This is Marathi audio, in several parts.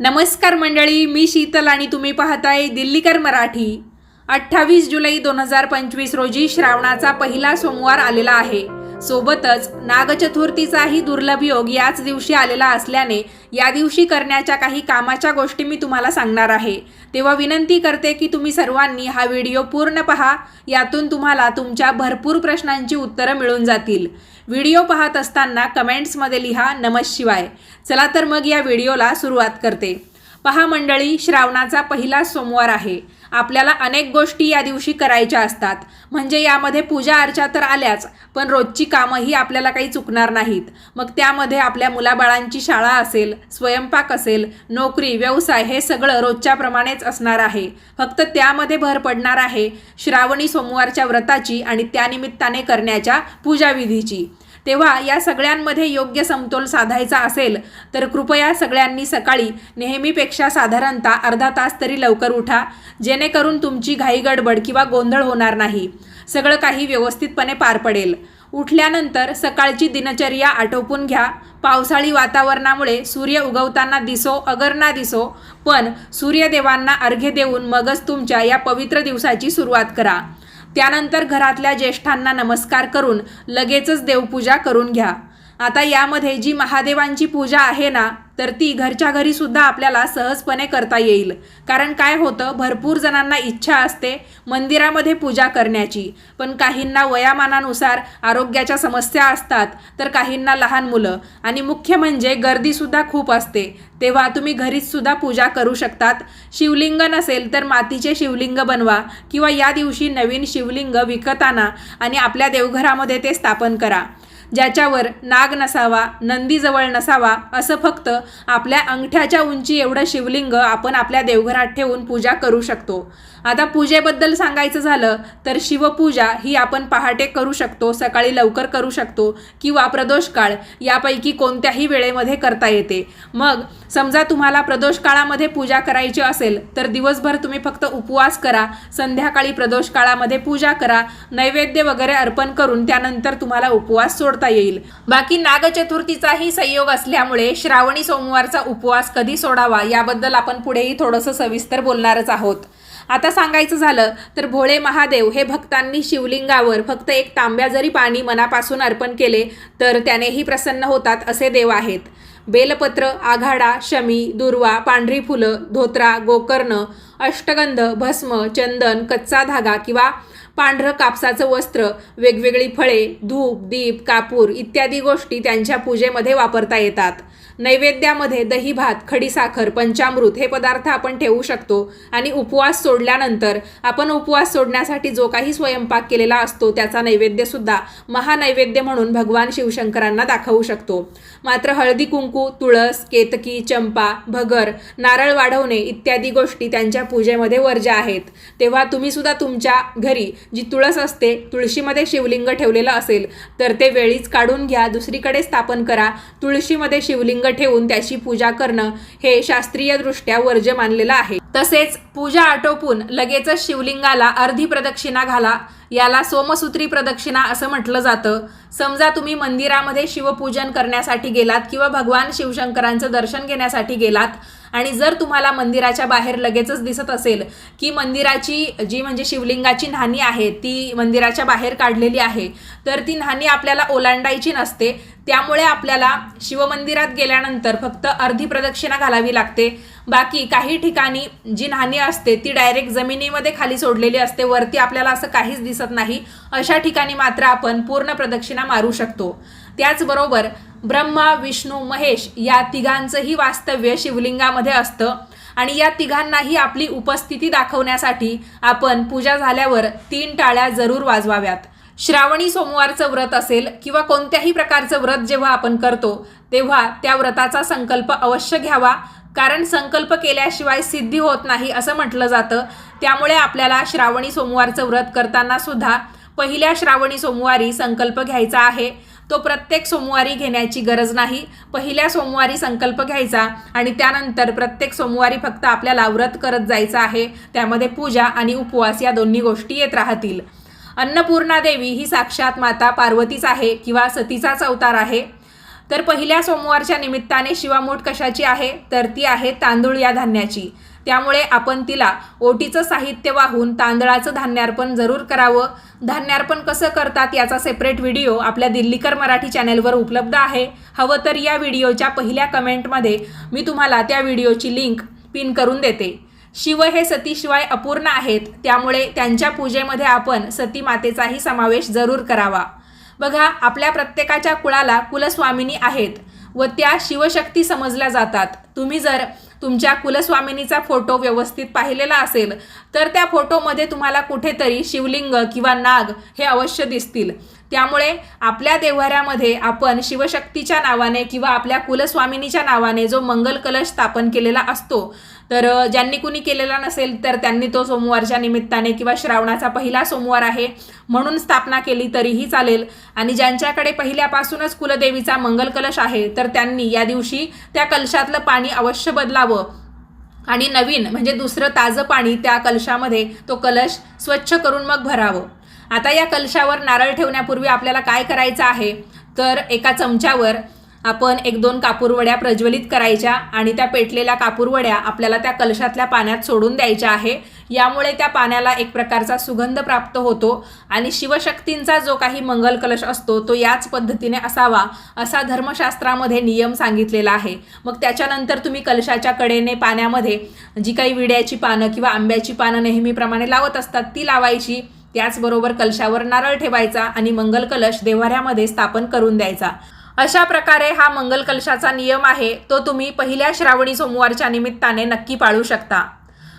नमस्कार मंडळी मी शीतल आणि तुम्ही पाहताय दिल्लीकर मराठी. अठ्ठावीस जुलै दोन हजार पंचवीस रोजी श्रावणाचा पहिला सोमवार आलेला आहे. सोबतच नागचतुर्थीचाही दुर्लभ योग याच दिवशी आलेला असल्याने या दिवशी करण्याच्या काही कामाच्या गोष्टी मी तुम्हाला सांगणार आहे. तेव्हा विनंती करते की तुम्ही सर्वांनी हा व्हिडिओ पूर्ण पहा यातून तुम्हाला तुमच्या भरपूर प्रश्नांची उत्तरं मिळून जातील. व्हिडिओ पाहत असताना कमेंट्समध्ये लिहा नमः शिवाय. चला तर मग या व्हिडिओला सुरुवात करते. पहा मंडळी श्रावणाचा पहिला सोमवार आहे. आपल्याला अनेक गोष्टी या दिवशी करायच्या असतात. म्हणजे यामध्ये पूजा अर्चा तर आल्याच पण रोजची कामंही आपल्याला काही चुकणार नाहीत. मग त्यामध्ये आपल्या मुलाबाळांची शाळा असेल स्वयंपाक असेल नोकरी व्यवसाय हे सगळं रोजच्याप्रमाणेच असणार आहे. फक्त त्यामध्ये भर पडणार आहे श्रावणी सोमवारच्या व्रताची आणि त्यानिमित्ताने करण्याच्या पूजाविधीची. तेव्हा या सगळ्यांमध्ये योग्य समतोल साधायचा असेल तर कृपया सगळ्यांनी सकाळी नेहमीपेक्षा साधारणतः अर्धा तास तरी लवकर उठा जेणेकरून तुमची घाई गडबड किंवा गोंधळ होणार नाही. सगळं काही व्यवस्थितपणे पार पडेल. उठल्यानंतर सकाळची दिनचर्या आटोपून घ्या. पावसाळी वातावरणामुळे सूर्य उगवताना दिसो अगर ना दिसो पण सूर्यदेवांना अर्घ्य देऊन मगच तुमच्या या पवित्र दिवसाची सुरुवात करा. त्यानंतर घरातल्या ज्येष्ठांना नमस्कार करून लगेचच देवपूजा करून घ्या. आता यामध्ये जी महादेवांची पूजा आहे ना तर ती घरच्या घरी सुद्धा आपल्याला सहजपणे करता येईल. कारण काय होतं भरपूर जणांना इच्छा असते मंदिरामध्ये पूजा करण्याची. पण काहींना वयामानानुसार आरोग्याच्या समस्या असतात तर काहींना लहान मुलं. आणि मुख्य म्हणजे गर्दीसुद्धा खूप असते. तेव्हा तुम्ही घरीच सुद्धा पूजा करू शकतात. शिवलिंग नसेल तर मातीचे शिवलिंग बनवा किंवा या दिवशी नवीन शिवलिंग विकताना आणा आणि आपल्या देवघरामध्ये ते स्थापन करा. ज्याच्यावर नाग नसावा नंदीजवळ नसावा असं फक्त आपल्या अंगठ्याच्या उंची एवढं शिवलिंग आपण आपल्या देवघरात ठेवून पूजा करू शकतो. आता पूजेबद्दल सांगायचं झालं तर शिवपूजा ही आपण पहाटे करू शकतो सकाळी लवकर करू शकतो किंवा प्रदोष काळ यापैकी कोणत्याही वेळेमध्ये करता येते. मग समजा तुम्हाला प्रदोष काळामध्ये पूजा करायची असेल तर दिवसभर तुम्ही फक्त उपवास करा संध्याकाळी प्रदोष काळामध्ये पूजा करा नैवेद्य वगैरे अर्पण करून त्यानंतर तुम्हाला उपवास सोडता येईल. बाकी नागचतुर्थीचाही संयोग असल्यामुळे श्रावणी सोमवारचा उपवास कधी सोडावा याबद्दल आपण पुढेही थोडंसं सविस्तर बोलणारच आहोत. आता सांगायचं झालं तर भोळे महादेव हे भक्तांनी शिवलिंगावर फक्त एक तांब्या जरी पाणी मनापासून अर्पण केले तर त्यानेही प्रसन्न होतात असे देव आहेत. बेलपत्र आघाडा शमी दुर्वा पांढरी फुलं धोत्रा गोकर्ण अष्टगंध भस्म चंदन कच्चा धागा किंवा पांढरं कापसाचं वस्त्र वेगवेगळी फळे धूप दीप कापूर इत्यादी गोष्टी त्यांच्या पूजेमध्ये वापरता येतात. नैवेद्यामध्ये दही भात खडीसाखर पंचामृत हे पदार्थ आपण ठेवू शकतो. आणि उपवास सोडल्यानंतर आपण उपवास सोडण्यासाठी जो काही स्वयंपाक केलेला असतो त्याचा नैवेद्यसुद्धा महानैवेद्य म्हणून भगवान शिवशंकरांना दाखवू शकतो. मात्र हळदी कुंकू तुळस केतकी चंपा भगर नारळ वाढवणे इत्यादी गोष्टी त्यांच्या पूजेमध्ये वर्ज्य आहेत. तेव्हा तुम्ही सुद्धा तुमच्या घरी जी तुळस असते तुळशीमध्ये शिवलिंग ठेवलेलं असेल तर ते वेळीच काढून घ्या. दुसरीकडे स्थापन करा. तुळशीमध्ये शिवलिंग ठेवून त्याची पूजा करणं हे शास्त्रीयदृष्ट्या वर्ज्य मानलेलं आहे. तसेच पूजा आटोपून लगेचच शिवलिंगाला अर्धी प्रदक्षिणा घाला याला सोमसूत्री प्रदक्षिणा असं म्हटलं जातं. समजा तुम्ही मंदिरामध्ये शिवपूजन करण्यासाठी गेलात किंवा भगवान शिवशंकरांचं दर्शन घेण्यासाठी गेलात आणि जर तुम्हाला मंदिराच्या बाहेर लगेचच दिसत असेल की मंदिराची जी म्हणजे शिवलिंगाची न्हाणी आहे ती मंदिराच्या बाहेर काढलेली आहे तर ती न्हाणी आपल्याला ओलांडायची नसते. त्यामुळे आपल्याला शिवमंदिरात गेल्यानंतर फक्त अर्धी प्रदक्षिणा घालावी लागते. बाकी काही ठिकाणी जी न्हाणी असते ती डायरेक्ट जमिनीमध्ये खाली सोडलेली असते वरती आपल्याला असं काहीच दिसत नाही. अशा ठिकाणी मात्र आपण पूर्ण प्रदक्षिणा मारू शकतो. त्याचबरोबर ब्रह्मा विष्णू महेश या तिघांचंही वास्तव्य शिवलिंगामध्ये असतं. आणि या तिघांनाही आपली उपस्थिती दाखवण्यासाठी आपण पूजा झाल्यावर तीन टाळ्या जरूर वाजवाव्यात. श्रावणी सोमवारचं व्रत असेल किंवा कोणत्याही प्रकारचं व्रत जेव्हा आपण करतो तेव्हा त्या व्रताचा संकल्प अवश्य घ्यावा. कारण संकल्प केल्याशिवाय सिद्धी होत नाही असं म्हटलं जातं. त्यामुळे आपल्याला श्रावणी सोमवारचं व्रत करताना सुद्धा पहिल्या श्रावणी सोमवारी संकल्प घ्यायचा आहे. तो प्रत्येक सोमवारी घेण्याची गरज नाही. पहिल्या सोमवारी संकल्प घ्यायचा आणि त्यानंतर प्रत्येक सोमवारी फक्त आपल्याला व्रत करत जायचं आहे. त्यामध्ये पूजा आणि उपवास या दोन्ही गोष्टी येत राहतील. अन्नपूर्णा देवी ही साक्षात माता पार्वतीच आहे किंवा सतीचाच अवतार आहे. तर पहिल्या सोमवारच्या निमित्ताने शिवामूठ कशाची आहे? तर ती आहे तांदूळ या धान्याची. त्यामुळे आपण तिला ओटीचं साहित्य वाहून तांदळाचं धान्यार्पण जरूर करावं. धान्यार्पण कसं करतात याचा सेपरेट व्हिडिओ आपल्या दिल्लीकर मराठी चॅनेलवर उपलब्ध आहे. हवं तर या व्हिडिओच्या पहिल्या कमेंटमध्ये मी तुम्हाला त्या व्हिडिओची लिंक पिन करून देते. शिव हे सतीशिवाय अपूर्ण आहेत त्यामुळे त्यांच्या पूजेमध्ये आपण सती मातेचाही समावेश जरूर करावा. बघा आपल्या प्रत्येकाच्या कुळाला कुलस्वामिनी आहेत व त्या शिवशक्ती समजल्या जातात. तुम्ही जर तुमच्या कुलस्वामिनीचा फोटो व्यवस्थित पाहिलेला असेल तर त्या फोटोमध्ये तुम्हाला कुठेतरी शिवलिंग किंवा नाग हे अवश्य दिसतील. त्यामुळे आपल्या देव्हाऱ्यामध्ये आपण शिवशक्तीच्या नावाने किंवा आपल्या कुलस्वामिनीच्या नावाने जो मंगल कलश स्थापन केलेला असतो तर ज्यांनी कुणी केलेला नसेल तर त्यांनी तो सोमवारच्या निमित्ताने किंवा श्रावणाचा पहिला सोमवार आहे म्हणून स्थापना केली तरीही चालेल. आणि ज्यांच्याकडे पहिल्यापासूनच कुलदेवीचा मंगल कलश आहे तर त्यांनी या दिवशी त्या कलशातलं पाणी अवश्य बदलावं. आणि नवीन म्हणजे दुसरं ताजं पाणी त्या कलशामध्ये तो कलश स्वच्छ करून मग भरावं. आता या कलशावर नारळ ठेवण्यापूर्वी आपल्याला काय करायचं आहे? तर एका चमच्यावर आपण एक दोन कापूरवड्या प्रज्वलित करायच्या आणि त्या पेटलेल्या कापूरवड्या आपल्याला त्या कलशातल्या पाण्यात सोडून द्यायच्या आहे. यामुळे त्या पाण्याला एक प्रकारचा सुगंध प्राप्त होतो आणि शिवशक्तींचा जो काही मंगल कलश असतो तो याच पद्धतीने असावा असा धर्मशास्त्रामध्ये नियम सांगितलेला आहे. मग त्याच्यानंतर तुम्ही कलशाच्या कडेने पाण्यामध्ये जी काही विड्याची पानं किंवा आंब्याची पानं नेहमीप्रमाणे लावत असतात ती लावायची. त्याचबरोबर कलशावर नारळ ठेवायचा आणि मंगल कलश देवाऱ्यामध्ये स्थापन करून द्यायचा. अशा प्रकारे हा मंगल कलशाचा नियम आहे तो तुम्ही पहिल्या श्रावणी सोमवारच्या निमित्ताने नक्की पाळू शकता.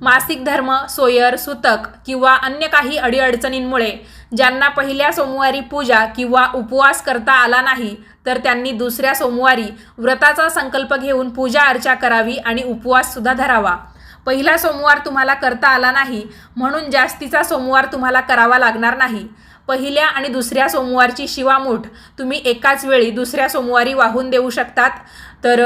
मासिक धर्म सोयर सुतक किंवा अन्य काही अडीअडचणींमुळे ज्यांना पहिल्या सोमवारी पूजा किंवा उपवास करता आला नाही तर त्यांनी दुसऱ्या सोमवारी व्रताचा संकल्प घेऊन पूजा अर्चा करावी आणि उपवाससुद्धा धरावा. पहिला सोमवार तुम्हाला करता आला नाही म्हणून जास्तीचा सोमवार तुम्हाला करावा लागणार नाही. पहिल्या आणि दुसऱ्या सोमवारची शिवामूठ तुम्ही एकाच वेळी दुसऱ्या सोमवारी वाहून देऊ शकतात. तर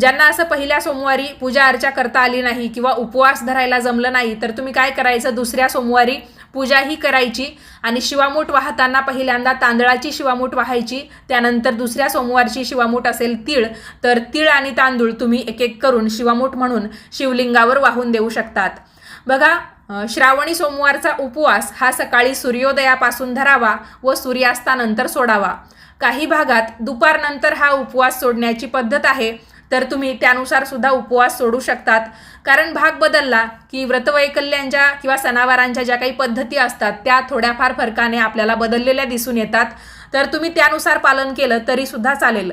ज्यांना असं पहिल्या सोमवारी पूजा अर्चा करता आली नाही किंवा उपवास धरायला जमलं नाही तर तुम्ही काय करायचं? दुसऱ्या सोमवारी पूजाही करायची आणि शिवामूठ वाहताना पहिल्यांदा तांदळाची शिवामूठ वाहायची त्यानंतर दुसऱ्या सोमवारची शिवामूठ असेल तीळ तर तीळ आणि तांदूळ तुम्ही एक एक करून शिवामूठ म्हणून शिवलिंगावर वाहून देऊ शकतात. बघा श्रावणी सोमवारचा उपवास हा सकाळी सूर्योदयापासून धरावा व सूर्यास्तानंतर सोडावा. काही भागात दुपारनंतर हा उपवास सोडण्याची पद्धत आहे तर तुम्ही त्यानुसार सुद्धा उपवास सोडू शकतात. कारण भाग बदलला की व्रतवैकल्यांच्या किंवा सणावारांच्या ज्या काही पद्धती असतात त्या थोड्याफार फरकाने आपल्याला बदललेल्या दिसून येतात. तर तुम्ही त्यानुसार पालन केलं तरी सुद्धा चालेल.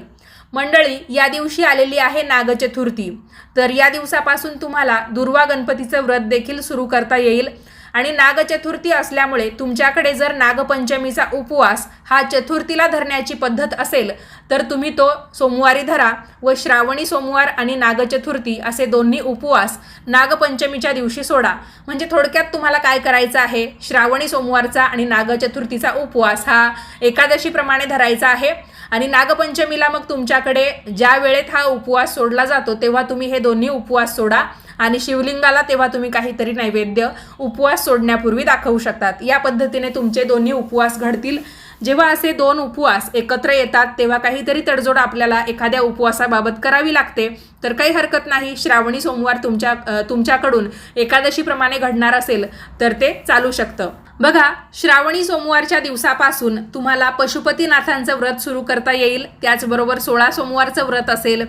मंडळी या दिवशी आलेली आहे नागचतुर्थी. तर या दिवसापासून तुम्हाला दुर्वा गणपतीचं व्रत देखील सुरू करता येईल. आणि नागचतुर्थी असल्यामुळे तुमच्याकडे जर नागपंचमीचा उपवास हा चतुर्थीला धरण्याची पद्धत असेल तर तुम्ही तो सोमवारी धरा व श्रावणी सोमवार आणि नागचतुर्थी असे दोन्ही उपवास नागपंचमीच्या दिवशी सोडा. म्हणजे थोडक्यात तुम्हाला काय करायचं आहे? श्रावणी सोमवारचा आणि नागचतुर्थीचा उपवास हा एकादशीप्रमाणे धरायचा आहे. आणि नागपंचमीला मग तुमच्याकडे ज्या वेळेत हा उपवास सोडला जातो तेव्हा तुम्ही हे दोन्ही उपवास सोडा. आणि शिवलिंगाला तेव्हा तुम्ही काहीतरी नैवेद्य उपवास सोडण्यापूर्वी दाखवू शकतात. या पद्धतीने तुमचे दोन्ही उपवास घडतील. जेव्हा असे दोन उपवास एकत्र येतात तेव्हा काहीतरी तडजोड आपल्याला एखाद्या उपवासाबाबत करावी लागते. तर काही हरकत नाही. श्रावणी सोमवार तुमच्या तुमच्याकडून एकादशीप्रमाणे घडणार असेल तर ते चालू शकतं. बघा श्रावणी सोमवारच्या दिवसापासून तुम्हाला पशुपतीनाथांचं व्रत सुरू करता येईल. त्याचबरोबर सोळा सोमवारचं व्रत असेल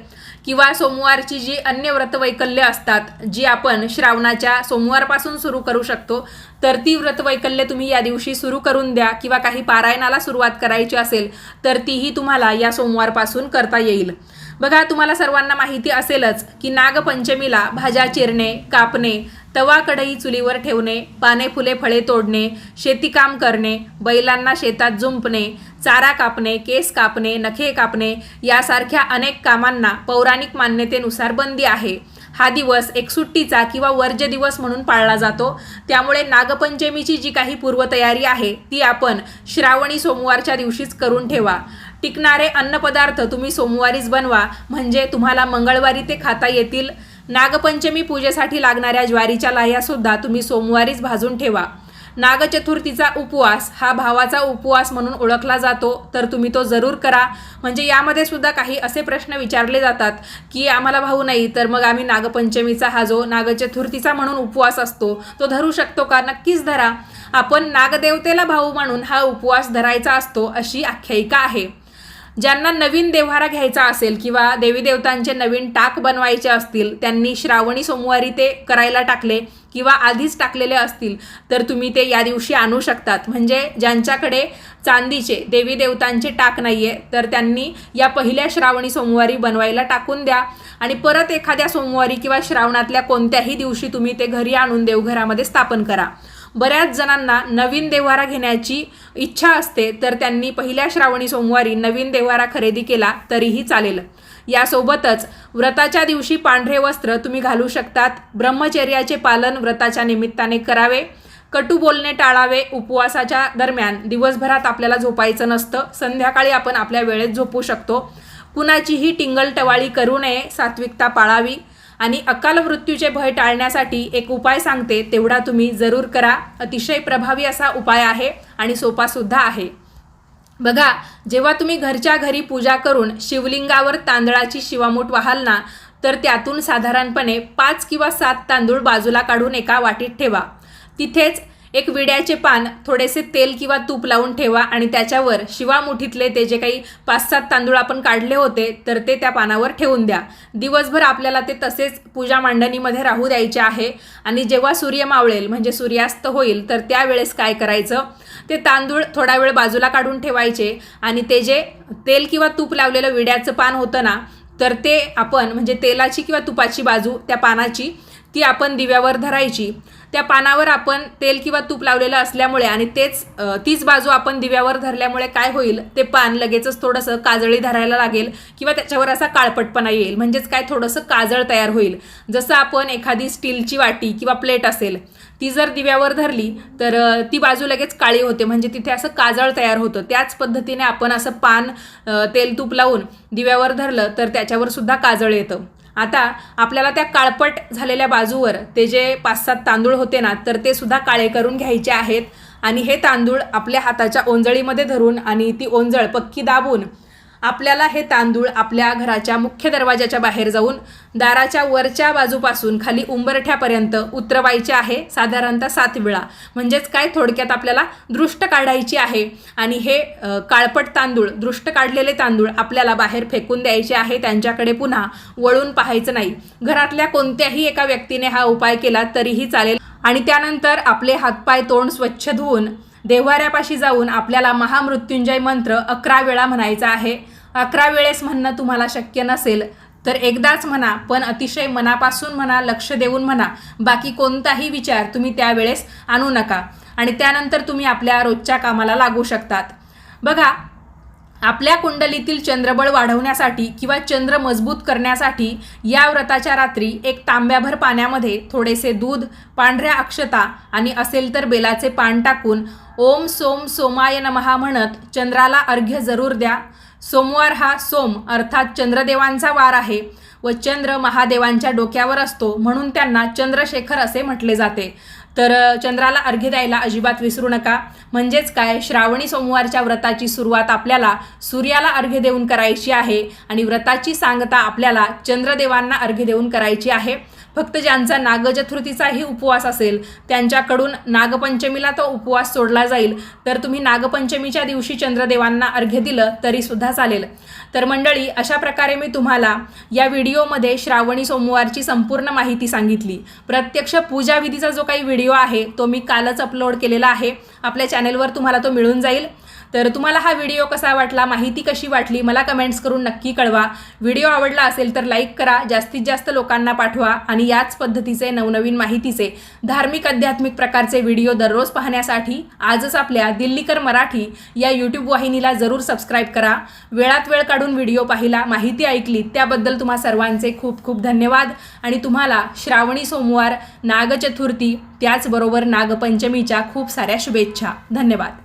किंवा सोमवारची जी अन्य व्रतवैकल्य असतात जी आपण श्रावणाच्या सोमवारपासून सुरू करू शकतो तर ती व्रतवैकल्य तुम्ही या दिवशी सुरू करून द्या किंवा काही पारायणाला सुरुवात करायची असेल तर तीही तुम्हाला या सोमवारपासून करता येईल. बघा तुम्हाला सर्वांना माहिती असेलच की नागपंचमीला भाज्या चिरणे कापणे तवा कढई चुलीवर ठेवणे पाने फुले फळे तोडणे शेतीकाम करणे बैलांना शेतात जुंपणे चारा कापणे केस कापणे नखे कापणे यासारख्या अनेक कामांना पौराणिक मान्यतेनुसार बंदी आहे. हा दिवस एक सुट्टीचा किंवा वर्ज्य दिवस म्हणून पाळला जातो. त्यामुळे नागपंचमीची जी काही पूर्वतयारी आहे ती आपण श्रावणी सोमवारच्या दिवशीच करून ठेवा. टिकणारे अन्नपदार्थ तुम्ही सोमवारीच बनवा म्हणजे तुम्हाला मंगळवारी ते खाता येतील. नागपंचमी पूजेसाठी लागणाऱ्या ज्वारीच्या लाह्या सुद्धा तुम्ही सोमवारीच भाजून ठेवा. नागचतुर्थीचा उपवास हा भावाचा उपवास म्हणून ओळखला जातो तर तुम्ही तो जरूर करा. म्हणजे यामध्ये सुद्धा काही असे प्रश्न विचारले जातात की आम्हाला भाऊ नाही तर मग आम्ही नागपंचमीचा हा जो नागचतुर्थीचा म्हणून उपवास असतो तो धरू शकतो का? नक्कीच धरा. आपण नागदेवतेला भाऊ म्हणून हा उपवास धरायचा असतो अशी आख्यायिका आहे. ज्यांना नवीन देव्हारा घ्यायचा असेल किंवा देवी देवतांचे नवीन टाक बनवायचे असतील त्यांनी श्रावणी सोमवारी ते करायला टाकले किंवा आधीच टाकलेले असतील तर तुम्ही ते या दिवशी आणू शकतात. म्हणजे ज्यांच्याकडे चांदीचे देवी देवतांचे टाक नाही आहे तर त्यांनी या पहिल्या श्रावणी सोमवारी बनवायला टाकून द्या. आणि परत एखाद्या सोमवारी किंवा श्रावणातल्या कोणत्याही दिवशी तुम्ही ते घरी आणून देवघरामध्ये स्थापन करा. बऱ्याच जणांना नवीन देव्हारा घेण्याची इच्छा असते तर त्यांनी पहिल्या श्रावणी सोमवारी नवीन देव्हारा खरेदी केला तरीही चालेल. यासोबतच व्रताच्या दिवशी पांढरे वस्त्र तुम्ही घालू शकतात. ब्रह्मचर्याचे पालन व्रताच्या निमित्ताने करावे. कटू बोलणे टाळावे. उपवासाच्या दरम्यान दिवसभरात आपल्याला झोपायचं नसतं. संध्याकाळी आपण आपल्या वेळेत झोपू शकतो. कुणाचीही टिंगल टवाळी करू नये. सात्विकता पाळावी. आणि अकाल मृत्यूचे भय टाळण्यासाठी एक उपाय सांगते तेवढा तुम्ही जरूर करा. अतिशय प्रभावी असा उपाय आहे आणि सोपासुद्धा आहे. बघा जेव्हा तुम्ही घरच्या घरी पूजा करून शिवलिंगावर तांदळाची शिवामूठ व्हाल ना तर त्यातून साधारणपणे पाच किंवा सात तांदूळ बाजूला काढून एका वाटीत ठेवा. तिथेच एक विड्याचे पान थोडेसे तेल किंवा तूप लावून ठेवा आणि त्याच्यावर शिवामुठीतले ते जे काही पाच सात तांदूळ आपण काढले होते तर ते त्या पानावर ठेवून द्या. दिवसभर आपल्याला ते तसेच पूजा मांडणीमध्ये राहू द्यायचे आहे. आणि जेव्हा सूर्य मावळेल म्हणजे सूर्यास्त होईल तर त्यावेळेस काय करायचं? ते तांदूळ थोडा वेळ बाजूला काढून ठेवायचे आणि ते जे तेल किंवा तूप लावलेलं विड्याचं पान होतं ना तर ते आपण म्हणजे तेलाची किंवा तुपाची बाजू त्या पानाची ती आपण दिव्यावर धरायची. त्या पानावर आपण तेल किंवा तूप लावलेलं असल्यामुळे आणि तेच तीच बाजू आपण दिव्यावर धरल्यामुळे काय होईल? ते पान लगेचच थोडंसं काजळी धरायला लागेल किंवा त्याच्यावर असा काळपटपणा येईल. म्हणजेच काय? थोडंसं काजळ तयार होईल. जसं आपण एखादी स्टीलची वाटी किंवा प्लेट असेल ती जर दिव्यावर धरली तर ती बाजू लगेच काळी होते. म्हणजे तिथे असं काजळ तयार होतं. त्याच पद्धतीने आपण असं पान तेल तूप लावून दिव्यावर धरलं तर त्याच्यावर सुद्धा काजळ येतं. आता आपल्याला त्या काळपट झालेल्या बाजूवर ते जे पाच सात तांदूळ होते ना तर ते सुद्धा काळे करून घ्यायचे आहेत. आणि हे तांदूळ आपल्या हाताच्या ओंजळीमध्ये धरून आणि ती ओंजळ पक्की दाबून आपल्याला हे तांदूळ आपल्या घराच्या मुख्य दरवाजाच्या बाहेर जाऊन दाराच्या वरच्या बाजूपासून खाली उंबरठ्यापर्यंत उतरवायचे आहे साधारणतः सात वेळा. म्हणजेच काय थोडक्यात आपल्याला दृष्ट काढायची आहे आणि हे काळपट तांदूळ दृष्ट काढलेले तांदूळ आपल्याला बाहेर फेकून द्यायचे आहे त्यांच्याकडे पुन्हा वळून पाहायचं नाही. घरातल्या कोणत्याही एका व्यक्तीने हा उपाय केला तरीही चालेल. आणि त्यानंतर आपले हातपाय तोंड स्वच्छ धुवून देव्हाऱ्यापाशी जाऊन आपल्याला महामृत्युंजय मंत्र अकरा वेळा म्हणायचा आहे. अकरा वेळेस म्हणणं तुम्हाला शक्य नसेल तर एकदाच म्हणा पण अतिशय मनापासून म्हणा लक्ष देऊन म्हणा बाकी कोणताही विचार तुम्ही त्यावेळेस आणू नका. आणि त्यानंतर तुम्ही आपल्या रोजच्या कामाला लागू शकतात. बघा आपल्या कुंडलीतील चंद्रबळ वाढवण्यासाठी किंवा चंद्र मजबूत करण्यासाठी या व्रताच्या रात्री एक तांब्याभर पाण्यामध्ये थोडेसे दूध पांढऱ्या अक्षता आणि असेल तर बेलाचे पान टाकून ओम सोम सोमाय नमहा म्हणत चंद्राला अर्घ्य जरूर द्या. सोमवार हा सोम अर्थात चंद्रदेवांचा वार आहे व चंद्र महादेवांच्या डोक्यावर असतो म्हणून त्यांना चंद्रशेखर असे म्हटले जाते. तर चंद्राला अर्घ्य द्यायला अजिबात विसरू नका. म्हणजेच काय? श्रावणी सोमवारच्या व्रताची सुरुवात आपल्याला सूर्याला अर्घ्य देऊन करायची आहे आणि व्रताची सांगता आपल्याला चंद्रदेवांना अर्घ्य देऊन करायची आहे. फक्त ज्यांचा नागचतुर्थीचाही उपवास असेल त्यांच्याकडून नागपंचमीला तो उपवास सोडला जाईल. तर तुम्ही नागपंचमीच्या दिवशी चंद्रदेवांना अर्घ्य दिलं तरीसुद्धा चालेल. तर मंडळी अशा प्रकारे मी तुम्हाला या व्हिडिओमध्ये श्रावणी सोमवारची संपूर्ण माहिती सांगितली. प्रत्यक्ष पूजाविधीचा जो काही व्हिडिओ व्हिडिओ आहे तो मी कालच अपलोड केलेला आहे. आपल्या चॅनेलवर तुम्हाला तो मिळून जाईल. तर तुम्हाला हा व्हिडिओ कसा वाटला माहिती कशी वाटली मला कमेंट्स करून नक्की कळवा. व्हिडिओ आवडला असेल तर लाईक करा जास्तीत जास्त लोकांना पाठवा आणि याच पद्धतीचे नवनवीन माहितीचे धार्मिक आध्यात्मिक प्रकारचे व्हिडिओ दररोज पाहण्यासाठी आजच आपल्या दिल्लीकर मराठी या यूट्यूब वाहिनीला जरूर सबस्क्राईब करा. वेळात वेळ काढून व्हिडिओ पाहिला माहिती ऐकली त्याबद्दल तुम्हा सर्वांचे खूप खूप धन्यवाद. आणि तुम्हाला श्रावणी सोमवार नागचतुर्थी त्याचबरोबर नागपंचमीच्या खूप साऱ्या शुभेच्छा. धन्यवाद.